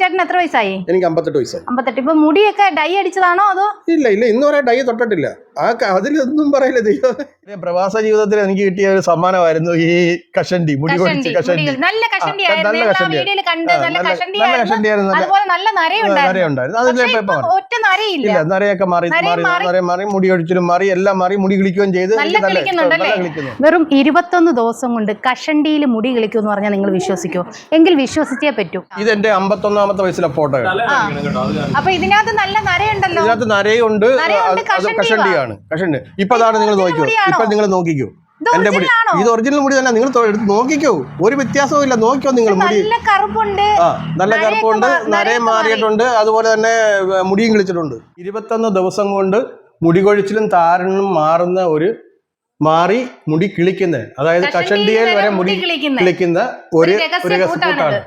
ചേട്ടൻ എത്ര വയസ്സായി? എനിക്ക് അമ്പത്തെട്ട് വയസ്സായി. അമ്പത്തെട്ട്. ഇപ്പൊ മുടിയൊക്കെ ഡൈ അടിച്ചതാണോ അതോ? ഇല്ല ഇല്ല ഇന്ന് വരെ ഡൈ തൊട്ടിട്ടില്ല. ആ അതിലൊന്നും പറയില്ല ദൈവം പ്രവാസ ജീവിതത്തിൽ എനിക്ക് കിട്ടിയ ഒരു സമ്മാനമായിരുന്നു ഈ കഷണ്ടി മുടി കൊടിച്ച് കഷണ്ടി. നല്ല കഷണ്ടി നല്ല കഷണ്ടി. അതുപോലെ നല്ല നരയുണ്ടായിരുന്നു. ഒറ്റ നരയില്ല. ഇല്ല നരയൊക്കെ മാറി മാറി മാറി. നര മാറി മുടി ഒഴിച്ചിലും മാറി എല്ലാം മാറി മുടി കിളിക്കുകയും ചെയ്ത്. വെറും ഇരുപത്തൊന്ന് ദിവസം കൊണ്ട് കഷണ്ടിയിൽ മുടി കിളിക്കും എന്ന് പറഞ്ഞാൽ നിങ്ങൾ വിശ്വസിക്കോ. എങ്കിൽ വിശ്വസിച്ചേ പറ്റൂ. ഇതെന്റെ അമ്പത്തൊന്നാമത്തെ വയസ്സിലെ ഫോട്ടോ അപ്പൊ ഇതിനകത്ത് നല്ല നരയുണ്ടല്ലോ ഇതിനകത്ത് നരയുണ്ട് അത് കഷണ്ടിയാണ് കഷണ്ടി. ഇപ്പൊ അതാണ് നിങ്ങൾ നോക്കിയോ മുടിയാണോ? ഇപ്പൊ നിങ്ങൾ നോക്കിക്കോ. ഇത് എന്റെ മുടി ഇത് ഒറിജിനൽ മുടി തന്നെ നിങ്ങൾ എടുത്ത് നോക്കിക്കോ. ഒരു വ്യത്യാസവും ഇല്ല നോക്കിയോ നിങ്ങൾ മുടി. നല്ല കറുപ്പുണ്ട്. ആ നല്ല കറുപ്പുണ്ട് മാ- നരയും മാറിയിട്ടുണ്ട് അതുപോലെ തന്നെ മുടിയും കിളിച്ചിട്ടുണ്ട്. ഇരുപത്തൊന്ന് ദിവസം കൊണ്ട് മുടി കൊഴിച്ചിലും താരനും മാറുന്ന ഒരു മാറി മുടി കിളിക്കുന്ന അതായത് കഷണ്ടിയിൽ വരെ മുടി കിളിക്കുന്ന ഒരു.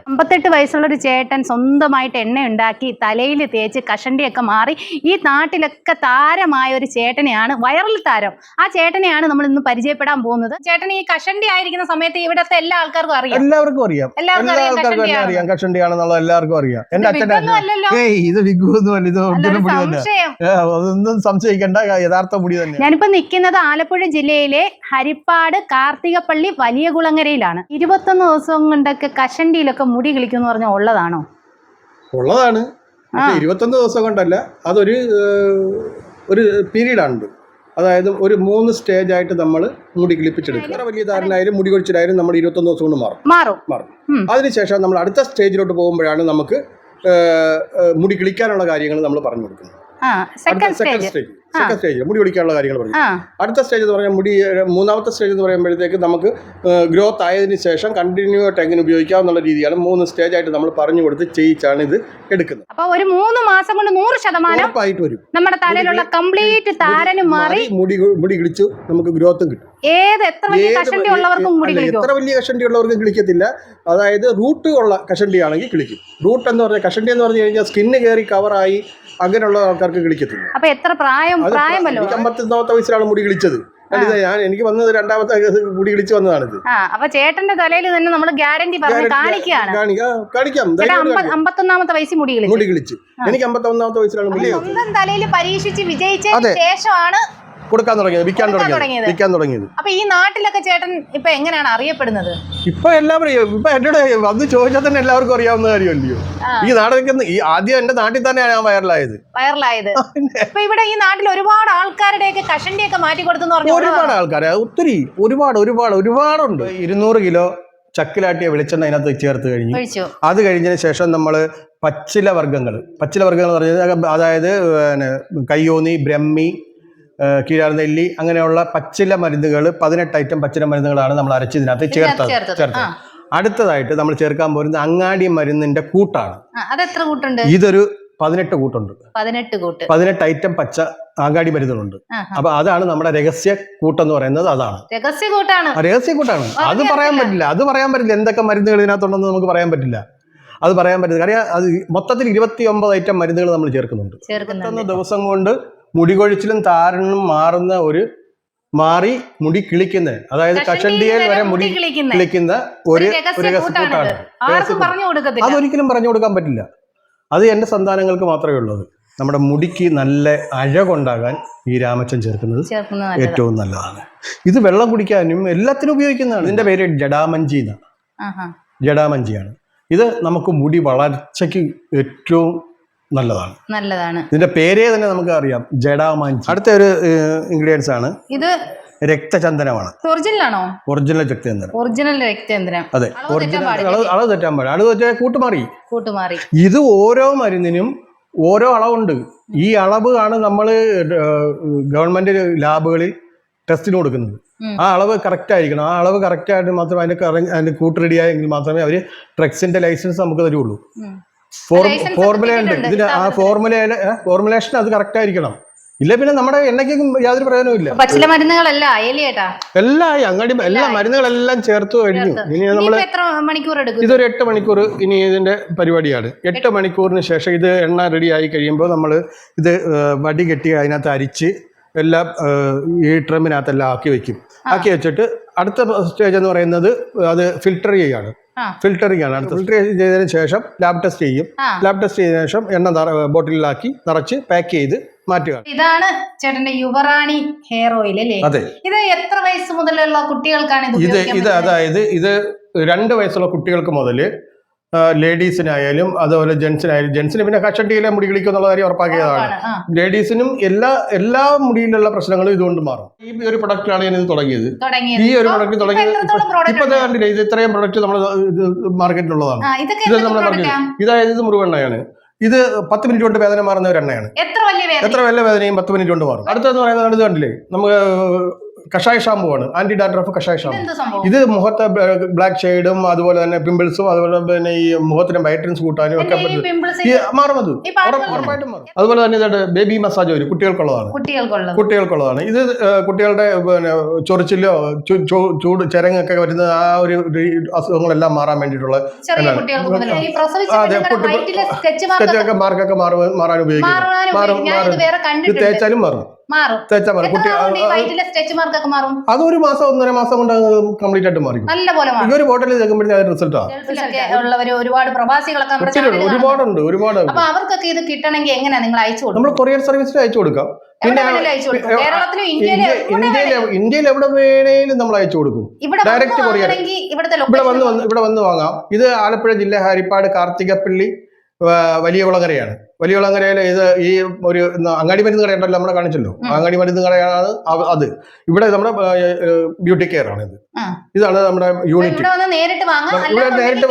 അമ്പത്തെട്ട് വയസ്സുള്ള ഒരു ചേട്ടൻ സ്വന്തമായിട്ട് എണ്ണ ഉണ്ടാക്കി തലയിൽ തേച്ച് കഷണ്ടിയൊക്കെ മാറി ഈ നാട്ടിലൊക്കെ താരമായ ഒരു ചേട്ടനെയാണ് വൈറൽ താരം. ആ ചേട്ടനെയാണ് നമ്മൾ ഇന്ന് പരിചയപ്പെടാൻ പോകുന്നത്. ചേട്ടൻ ഈ കഷണ്ടി ആയിരിക്കുന്ന സമയത്ത് ഇവിടുത്തെ എല്ലാ ആൾക്കാർക്കും അറിയാം. എല്ലാവർക്കും അറിയാം. എല്ലാവർക്കും എല്ലാ അറിയാം കഷണ്ടിയാണെന്നുള്ളത് എല്ലാവർക്കും അറിയാം. എന്റെ ഇത് ഏയ് ഇത് ഒന്നും സംശയിക്കേണ്ട യഥാർത്ഥ മുടി തന്നെ. ഞാനിപ്പോ നിൽക്കുന്നത് ആലപ്പുഴ ജില്ലയിലെ ഹരിപ്പാട് കാർത്തികപ്പള്ളി വലിയ കുളങ്ങരയിലാണ്. ഇരുപത്തൊന്ന് ദിവസം കൊണ്ടൊക്കെ കഷണ്ടിയിലൊക്കെ മുടി കിളിക്കുന്നു പറഞ്ഞ ഉള്ളതാണോ? ഉള്ളതാണ്. ഇരുപത്തൊന്ന് ദിവസം കൊണ്ടല്ല അതൊരു ഒരു പീരീഡാണുണ്ട് അതായത് ഒരു മൂന്ന് സ്റ്റേജ് ആയിട്ട് നമ്മൾ മുടി കിളിപ്പിച്ചെടുക്കും. എത്ര വലിയ താരനായാലും മുടി കൊഴിച്ചിലായാലും നമ്മൾ ഇരുപത്തൊന്ന് ദിവസം കൊണ്ട് മാറും. മാറും. മാറും. അതിനുശേഷം നമ്മൾ അടുത്ത സ്റ്റേജിലോട്ട് പോകുമ്പോഴാണ് നമുക്ക് മുടി കിളിക്കാനുള്ള കാര്യങ്ങൾ നമ്മൾ പറഞ്ഞു കൊടുക്കുന്നത്. സെക്കൻഡ് സ്റ്റേജ് സെക്കൻഡ് സ്റ്റേജ് മുടി പിടിക്കാനുള്ള കാര്യങ്ങൾ പറഞ്ഞു. അടുത്ത സ്റ്റേജ് എന്ന് പറഞ്ഞാൽ മുടി മൂന്നാമത്തെ സ്റ്റേജ് എന്ന് പറയുമ്പോഴത്തേക്ക് നമുക്ക് ഗ്രോത്ത് ആയതിനു ശേഷം കണ്ടിന്യൂ ആയിട്ട് എങ്ങനെ ഉപയോഗിക്കാം എന്നുള്ള രീതിയാണ് മൂന്ന് സ്റ്റേജ് ആയിട്ട് നമ്മൾ പറഞ്ഞു കൊടുത്ത് ചെയ്യിച്ചാണ് ഇത് എടുക്കുന്നത്. അപ്പൊ ഒരു മൂന്ന് മാസം കൊണ്ട് നൂറ് ശതമാനം വരും. നമ്മുടെ തലയിലുള്ള കംപ്ലീറ്റ് താരനും മാറി മുടി മുടി കിളിച്ചു നമുക്ക് ഗ്രോത്തും കിട്ടും. ഏത് എത്ര വലിയ കഷണ്ടി ഉള്ളവർക്കും മുടി അല്ല, കിളിക്കും? എത്ര വലിയ കഷണ്ടി ഉള്ളവർക്കും കിളിക്കത്തില്ല. അതായത് റൂട്ട് ഉള്ള കഷണ്ടി ആണെങ്കിൽ കിളിക്കും. റൂട്ട് എന്ന് പറഞ്ഞാൽ കഷണ്ടി എന്ന് പറഞ്ഞു കഴിഞ്ഞാൽ സ്കിന്ന് കയറി കവറായി അങ്ങനെയുള്ള ആൾക്കാർക്ക് കിളിക്കത്തില്ല. അപ്പൊ എത്ര പ്രായം പ്രായമല്ലോ അമ്പത്തൊന്നാമത്തെ വയസ്സിലാണ് മുടി കിളിച്ചത്. ഞാൻ എനിക്ക് വന്നത് രണ്ടാമത്തെ മുടി കിളിച്ച് വന്നതാണിത്. അപ്പൊ ചേട്ടന്റെ തലയിൽ തന്നെ നമ്മൾ ഗ്യാരണ്ടി പറഞ്ഞു കാണിക്കുകയാണ്. കാണിക്കാം. അമ്പത്തൊന്നാമത്തെ വയസ്സിൽ മുടി കിളിച്ചു. മുടി കിളിച്ചു. എനിക്ക് അമ്പത്തൊന്നാമത്തെ വയസ്സിലാണ് സ്വന്തം തലയിൽ പരീക്ഷിച്ച് വിജയിച്ച ശേഷമാണ് കൊടുക്കാൻ തുടങ്ങിയത്. വിൽക്കാൻ തുടങ്ങിയത്. തുടങ്ങിയത്. വിൽക്കാൻ തുടങ്ങിയത്. അപ്പൊ ഈ നാട്ടിലൊക്കെ ചേട്ടൻ ഇപ്പൊ എങ്ങനെയാണ് അറിയപ്പെടുന്നത്? ഇപ്പൊ എല്ലാവരും ഇപ്പൊ എന്നോട് വന്ന് ചോദിച്ചാൽ തന്നെ എല്ലാവർക്കും അറിയാവുന്ന കാര്യമല്ലയോ? ഈ നാടൊക്കെ ഈ ആദ്യം എന്റെ നാട്ടിൽ തന്നെയാണ് ഞാൻ വൈറലായത്. വൈറലായത്. ഇപ്പൊ ഇവിടെ ഈ നാട്ടിൽ കഷണ്ടിയൊക്കെ മാറ്റി കൊടുത്തെന്ന് പറഞ്ഞു ഒരുപാട് ആൾക്കാരെ ഒത്തിരി ഒരുപാട് ഒരുപാട് ഒരുപാടുണ്ട്. ഇരുന്നൂറ് കിലോ ചക്കിലാട്ടിയ വെളിച്ചെണ്ണ അതിനകത്ത് ചേർത്ത് കഴിഞ്ഞു. അത് കഴിഞ്ഞതിന് ശേഷം നമ്മൾ പച്ചില വർഗങ്ങൾ പച്ചില വർഗങ്ങൾ എന്ന് പറഞ്ഞാൽ അതായത് പിന്നെ കയ്യോന്നി ബ്രഹ്മി കീഴാർനെല്ലി അങ്ങനെയുള്ള പച്ചില മരുന്നുകൾ പതിനെട്ട് ഐറ്റം പച്ചില മരുന്നുകളാണ് നമ്മൾ അരച്ച് ഇതിനകത്ത് ചേർത്തത്. ചേർത്തത്. അടുത്തതായിട്ട് നമ്മൾ ചേർക്കാൻ പോരുന്ന അങ്ങാടി മരുന്നിന്റെ കൂട്ടാണ്. ഇതൊരു പതിനെട്ട് കൂട്ടുണ്ട്. പതിനെട്ട് കൂട്ട്. പതിനെട്ട് ഐറ്റം പച്ച ആകാടി മരുന്നുകളുണ്ട്. അപ്പൊ അതാണ് നമ്മുടെ രഹസ്യ കൂട്ടെന്ന് പറയുന്നത് അതാണ്. രഹസ്യ കൂട്ടാണ്. രഹസ്യ കൂട്ടാണ്. അത് പറയാൻ പറ്റില്ല. അത് പറയാൻ പറ്റില്ല. എന്തൊക്കെ മരുന്നുകൾ ഇതിനകത്തുണ്ടെന്ന് നമുക്ക് പറയാൻ പറ്റില്ല. അത് പറയാൻ പറ്റില്ല. കാര്യം അത് മൊത്തത്തിൽ ഇരുപത്തി ഒമ്പത് ഐറ്റം മരുന്നുകൾ നമ്മൾ ചേർക്കുന്നുണ്ട്. ഇരുപത്തൊന്ന് ദിവസം കൊണ്ട് മുടി കൊഴിച്ചിലും താരനും മാറുന്ന ഒരു മാറി മുടി കിളിക്കുന്ന അതായത് കഷണ്ടിയിൽ വരെ മുടി കിളിക്കുന്ന ഒരു രഹസ്യ കൂട്ടാണ്. അതൊരിക്കലും പറഞ്ഞു കൊടുക്കാൻ പറ്റില്ല. അത് എന്റെ സന്താനങ്ങൾക്ക് മാത്രമേ ഉള്ളത്. നമ്മുടെ മുടിക്ക് നല്ല അഴകുണ്ടാകാൻ ഈ രാമച്ചൻ ചേർക്കുന്നത് ഏറ്റവും നല്ലതാണ്. ഇത് വെള്ളം കുടിക്കാനും എല്ലാത്തിനും ഉപയോഗിക്കുന്നതാണ്. ഇതിന്റെ പേര് ജഡാമഞ്ചി എന്നാണ്. ജഡാമഞ്ചിയാണ് ഇത് നമുക്ക് മുടി വളർച്ചയ്ക്ക് ഏറ്റവും നല്ലതാണ്. നല്ലതാണ്. ഇതിന്റെ പേരേ തന്നെ നമുക്ക് അറിയാം. ജഡാമഞ്ചി അടുത്ത ഒരു ഇൻഗ്രീഡിയൻസ് ആണ്. ഇത് രക്തചന്ദനമാണ്. ഒറിജിനലാണോ? ഒറിജിനൽ രക്തചന്ദനം. ഒറിജിനൽ രക്തചന്ദനം. അതെ അളവ് ഒറിജിനൽ അളവ് തെറ്റാൻ പാടില്ല. അളവ് തെറ്റാൻ കൂട്ടുമാറി. കൂട്ടുമാറി. ഇത് ഓരോ മരുന്നിനും ഓരോ അളവുണ്ട്. ഈ അളവ് ആണ് നമ്മൾ ഗവൺമെന്റ് ലാബുകളിൽ ടെസ്റ്റിന് കൊടുക്കുന്നത്. ആ അളവ് കറക്റ്റ് ആയിരിക്കണം. ആ അളവ് കറക്റ്റ് ആയിട്ട് മാത്രമേ അതിന് കറങ്ങി അതിന് കൂട്ട് റെഡി ആയെങ്കിൽ മാത്രമേ അവർ ഡ്രഗ്സിന്റെ ലൈസൻസ് നമുക്ക് തരുള്ളൂ. ഫോർമുല ഉണ്ട്. ഇതിന്റെ ഇതിന് ആ. ഫോർമുല ഫോർമുലേഷൻ അത് കറക്റ്റ് ആയിരിക്കണം. ഇല്ല പിന്നെ നമ്മുടെ എണ്ണയ്ക്കും യാതൊരു പ്രയോജനവും ഇല്ല. പച്ചില മരുന്നുകളല്ല എല്ലാ അങ്ങാടി എല്ലാ മരുന്നുകളെല്ലാം ചേർത്ത് കഴിഞ്ഞു. ഇനി നമ്മൾ എത്ര മണിക്കൂർ എടുക്കും ഇതൊരു എട്ട് മണിക്കൂർ ഇനി ഇതിന്റെ പരിപാടിയാണ്. എട്ട് മണിക്കൂറിന് ശേഷം ഇത് എണ്ണ റെഡി ആയി കഴിയുമ്പോൾ നമ്മൾ ഇത് വടി കെട്ടി അതിനകത്ത് അരിച്ച് എല്ലാം ഈ ട്രമ്പിനകത്തെല്ലാം ആക്കി വെക്കും. ആക്കി വെച്ചിട്ട് അടുത്ത സ്റ്റേജ് എന്ന് പറയുന്നത് അത് ഫിൽട്ടർ ചെയ്യാണ്. ഫിൽറ്ററിംഗ് ആണ് അടുത്ത ഫിൽട്ടർ ചെയ്തതിന് ശേഷം ലാബ് ടെസ്റ്റ് ചെയ്യും. ലാബ് ടെസ്റ്റ് ചെയ്തതിനു ശേഷം എണ്ണ ബോട്ടിലിലാക്കി നിറച്ച് പാക്ക് ചെയ്ത് മാറ്റുക. ഇതാണ് ചേട്ടന്റെ യുവറാണി ഹെയർ ഓയിൽ അല്ലേ? അതെ. ഇത് എത്ര വയസ്സ് മുതലുള്ള കുട്ടികൾക്കാണ് ഇത് ഇത്? അതായത് ഇത് രണ്ട് വയസ്സുള്ള കുട്ടികൾക്ക് മുതൽ ലേഡീസിനായാലും അതുപോലെ ജെൻസിനായാലും ജെൻസിന് പിന്നെ കഷണ്ടിയിലെ മുടി കിളിക്കും എന്നുള്ള കാര്യം ഉറപ്പാക്കിയതാണ്. ലേഡീസിനും എല്ലാ എല്ലാ മുടിയിലുള്ള പ്രശ്നങ്ങളും ഇതുകൊണ്ട് മാറും. ഈ ഒരു പ്രൊഡക്റ്റാണ് ഞാൻ ഇത് തുടങ്ങിയത്. ഈ ഒരു പ്രൊഡക്റ്റ് ഇപ്പൊ തുടങ്ങിയത് എത്രത്തോളം കണ്ടില്ല ഇപ്പൊ ഉണ്ട്? കണ്ടില്ലേ ഇത് ഇത്രയും പ്രൊഡക്റ്റ് നമ്മൾ മാർക്കറ്റിലുള്ളതാണ് ഇത് നമ്മൾ ഇതായത് ഇത് മുറുവെണ്ണയാണ്. ഇത് പത്ത് മിനിറ്റ് കൊണ്ട് വേദന മാറുന്ന ഒരു എണ്ണയാണ്. എത്ര വലിയ വേദനയും പത്ത് മിനിറ്റ് കൊണ്ട് മാറും. അടുത്തെന്ന് പറയുന്നത് കണ്ടില്ലേ? നമുക്ക് കഷായ ഷാമ്പു ആണ് ആന്റി ഡാൻഡ്രഫ് കഷായ ഷാമ്പു. ഇത് മുഖത്തെ ബ്ലാക്ക് ഷെയ്ഡും അതുപോലെ തന്നെ പിമ്പിൾസും അതുപോലെ പിന്നെ ഈ മുഖത്തിന് വൈറ്റൻസ് കൂട്ടാനും ഒക്കെ പറ്റും. മാറും അത് ഉറപ്പായിട്ടും മാറും. അതുപോലെ തന്നെ ഇതായിട്ട് ബേബി മസാജ് വരും. കുട്ടികൾക്കുള്ളതാണ്. കുട്ടികൾക്കുള്ളത്. കുട്ടികൾക്കുള്ളതാണ്. ഇത് കുട്ടികളുടെ പിന്നെ ചൊറിച്ചിലോ ചൂട് ചരങ്ങൊക്കെ വരുന്ന ആ ഒരു അസുഖങ്ങളെല്ലാം മാറാൻ വേണ്ടിയിട്ടുള്ള ചെറിയ കുട്ടികൾക്ക് ഈ ആ, പ്രസവിച്ച അതെ, പെണ്ണുങ്ങളുടെ സ്കെച്ച് മാർക്ക് സ്കെച്ചൊക്കെ മാർക്കൊക്കെ മാറും മാറാൻ ഉപയോഗിക്കും മാറും, ഞാൻ ഇത് മാറും. വേറെ ഇത് കണ്ടിട്ടുണ്ട്. തേച്ചാലും മാറും. മാറും. അതൊരു മാസം ഒന്നര മാസം കൊണ്ട് കംപ്ലീറ്റ് ആയിട്ട് മാറി നല്ല പോലെ ഈ ഒരു ബോട്ടിൽ തേക്കുമ്പോഴേ അത് റിസൾട്ട് ഒരുപാട് പ്രവാസികളൊക്കെ. ഒരുപാടുണ്ട് ഒരുപാട് അപ്പൊ അവർക്കൊക്കെ ഇത് കിട്ടണമെങ്കിൽ എങ്ങനെയാ നിങ്ങൾ അയച്ചു കൊടുക്കും നമ്മൾ കൊറിയർ സർവീസിൽ അയച്ചു കൊടുക്കാം. പിന്നെ ഇന്ത്യയിൽ. എവിടെ വേണേലും. നമ്മൾ അയച്ചു കൊടുക്കും. Direct courier. ഇവിടെ വന്ന് ഇവിടെ വന്ന് വാങ്ങാം. ഇത് ആലപ്പുഴ ജില്ല ഹരിപ്പാട് കാർത്തികപ്പള്ളി വലിയ കുളങ്ങരയാണ്. വലിയ കുളങ്ങരയിൽ ഇത് ഈ ഒരു അങ്ങാടി മരുന്ന് കടയുണ്ടല്ലോ നമ്മളെ കാണിച്ചല്ലോ. അങ്ങാടി മരുന്ന് കടയാണ് അത്. ഇവിടെ നമ്മുടെ ബ്യൂട്ടി കെയർ ആണ് ഇത്. ഇതാണ് നമ്മുടെ യൂണിറ്റ്. ഇവിടെ നേരിട്ട്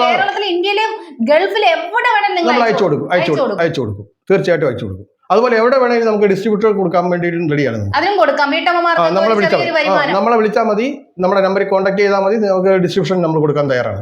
എവിടെ നമ്മൾ അയച്ചു കൊടുക്കും അയച്ചു കൊടുക്കും. അയച്ചു കൊടുക്കും. തീർച്ചയായിട്ടും അയച്ചു കൊടുക്കും. അതുപോലെ എവിടെ വേണമെങ്കിലും നമുക്ക് ഡിസ്ട്രിബ്യൂട്ടർ കൊടുക്കാൻ വേണ്ടിയിട്ടും റെഡിയാണ് നമ്മളെ വിളിച്ചാൽ മതി. നമ്മളെ വിളിച്ചാൽ മതി. നമ്മുടെ നമ്പറിൽ കോൺടാക്ട് ചെയ്താൽ മതി. നമുക്ക് ഡിസ്ട്രിബ്യൂഷൻ നമ്മൾ കൊടുക്കാൻ തയ്യാറാണ്.